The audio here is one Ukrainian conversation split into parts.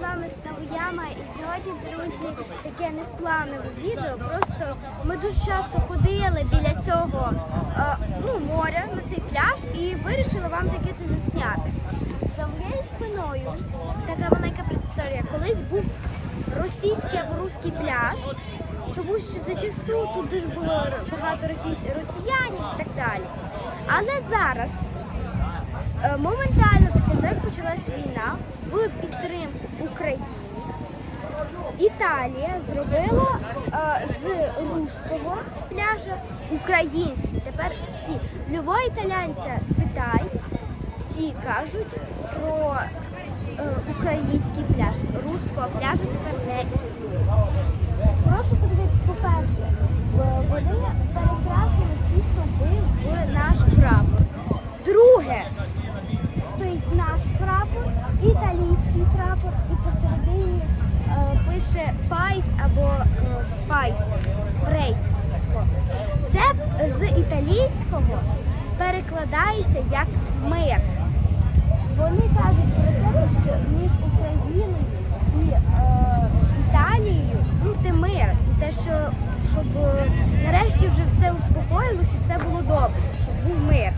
вами знову Яма. І сьогодні, друзі, таке невпланове відео. Просто ми дуже часто ходили біля цього е, ну, моря на цей пляж і вирішили вам таке це засняти. За моєю спиною така маленька предісторія. Колись був російський або руський пляж, тому що зачасту тут дуже було багато росі- росіянів і так далі. Але зараз Е, Моментально після як почалась війна, в підтримку України Італія зробила е, з руського пляжа український. Тепер всі любого італійця спитай, всі кажуть про е, український пляж. Руського пляжа тепер не існує. Прошу подивитися, по-перше, в- з італійського перекладається як мир. Вони кажуть про те, що між Україною і е, Італією те мир. І те, що щоб е, нарешті вже все успокоїлося, все було добре, щоб був мир.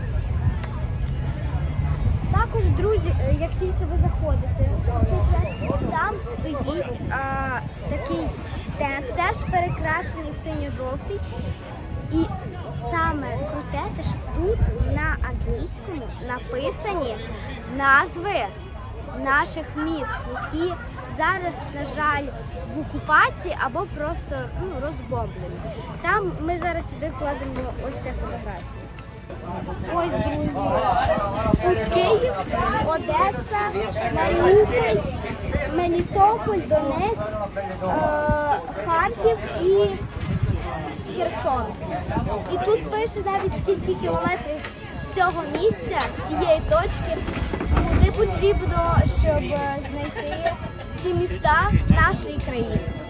Також, друзі, е, як тільки ви заходите там стоїть а, такий стенд, теж перекрашений в синьо-жовтий. І саме круте, те, що тут на англійському написані назви наших міст, які зараз, на жаль, в окупації або просто ну, розбомблені. Там ми зараз сюди кладемо ось цю фотографію. Ось, друзі, тут Київ, Одеса, Маріуполь, Мелітополь, Донець, е, Харків і Херсон. І тут пише навіть скільки кілометрів з цього місця, з цієї точки, куди потрібно, щоб е, знайти ці міста нашої країни.